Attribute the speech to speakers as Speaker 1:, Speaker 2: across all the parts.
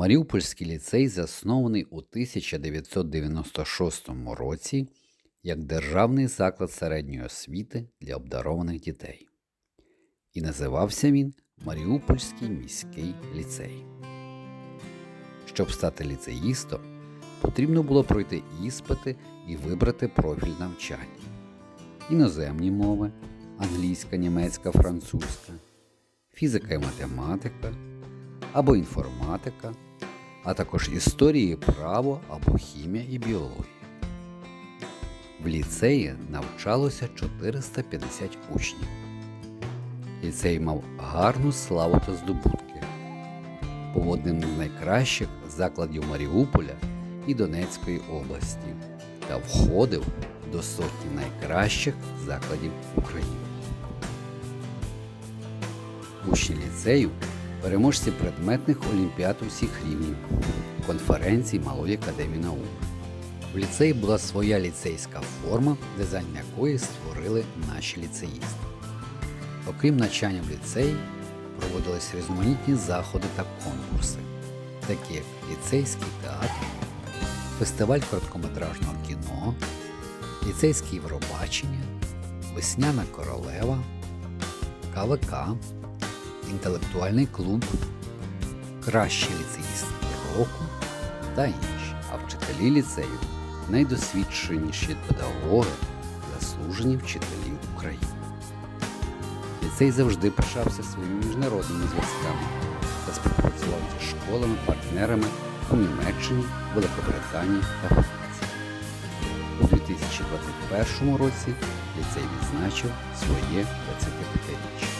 Speaker 1: Маріупольський ліцей заснований у 1996 році як державний заклад середньої освіти для обдарованих дітей. І називався він Маріупольський міський ліцей. Щоб стати ліцеїстом, потрібно було пройти іспити і вибрати профіль навчання. Іноземні мови англійська, німецька, французька, фізика і математика або інформатика, а також історії, право або хімія і біологія. В ліцеї навчалося 450 учнів. Ліцей мав гарну славу та здобутки. Був одним з найкращих закладів Маріуполя і Донецької області та входив до сотні найкращих закладів України. Учні ліцею переможці предметних олімпіад усіх рівнів, конференцій Малої академії наук. В ліцеї була своя ліцейська форма, дизайн якої створили наші ліцеїсти. Окрім навчання в ліцеї, проводились різноманітні заходи та конкурси, такі як ліцейський театр, фестиваль короткометражного кіно, ліцейське Євробачення, Весняна королева, КВК, інтелектуальний клуб, кращий ліцеїст року та інші. А вчителі ліцею найдосвідченіші педагоги, заслужені вчителі України. Ліцей завжди пишався своїми міжнародними зв'язками та співпрацював зі школами, партнерами у Німеччині, Великобританії та Франції. У 2021 році ліцей відзначив своє 25-річчя.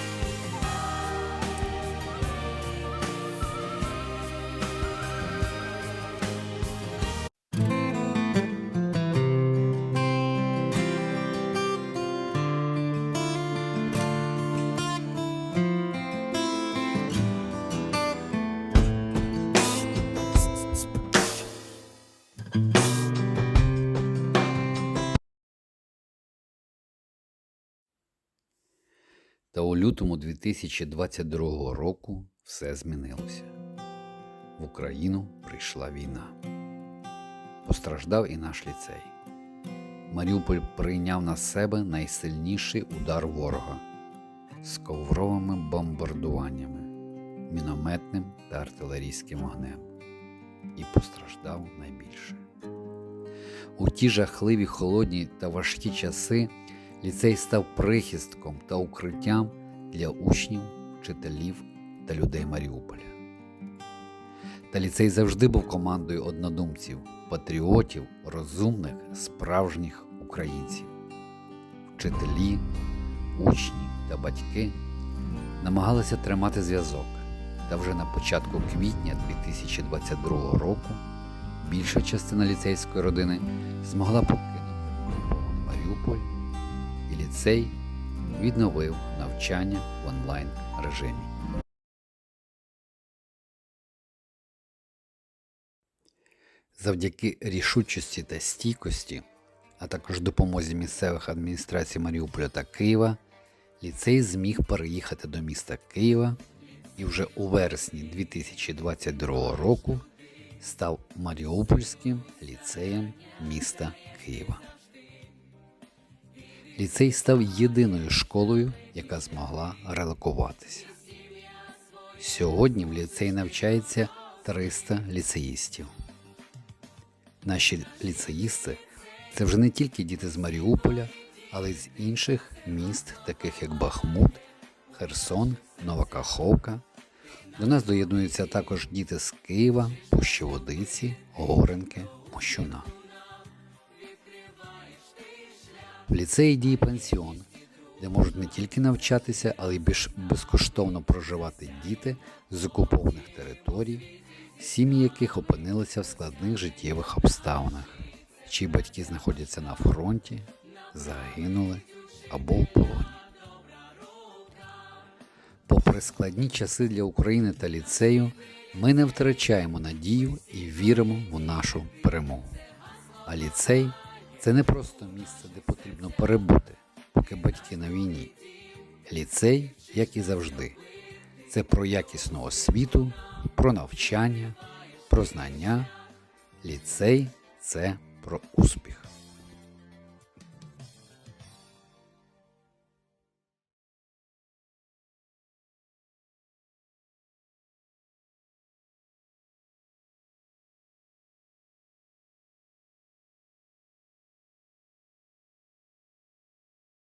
Speaker 1: Та у лютому 2022 року все змінилося. В Україну прийшла війна. Постраждав і наш ліцей. Маріуполь прийняв на себе найсильніший удар ворога з ковровими бомбардуваннями, мінометним та артилерійським вогнем і постраждав найбільше. У ті жахливі холодні та важкі часи ліцей став прихистком та укриттям для учнів, вчителів та людей Маріуполя. Та ліцей завжди був командою однодумців, патріотів, розумних, справжніх українців. Вчителі, учні та батьки намагалися тримати зв'язок, та вже на початку квітня 2022 року більша частина ліцейської родини змогла покинути Маріуполь, ліцей відновив навчання в онлайн режимі. Завдяки рішучості та стійкості, а також допомозі місцевих адміністрацій Маріуполя та Києва, ліцей зміг переїхати до міста Києва і вже у вересні 2022 року став Маріупольським ліцеєм міста Києва. Ліцей став єдиною школою, яка змогла релокуватися. Сьогодні в ліцеї навчається 300 ліцеїстів. Наші ліцеїсти це вже не тільки діти з Маріуполя, але й з інших міст, таких як Бахмут, Херсон, Нова Каховка. До нас доєднуються також діти з Києва, Пущеводиці, Горенки, Мощуна. В ліцеї діє пансіон, де можуть не тільки навчатися, але й більш безкоштовно проживати діти з окупованих територій, сім'ї яких опинилися в складних життєвих обставинах, чиї батьки знаходяться на фронті, загинули або в полоні. Попри складні часи для України та ліцею, ми не втрачаємо надію і віримо в нашу перемогу. А ліцей це не просто місце, де потрібно перебути, поки батьки на війні. Ліцей, як і завжди, це про якісну освіту, про навчання про знання, ліцей це про успіх.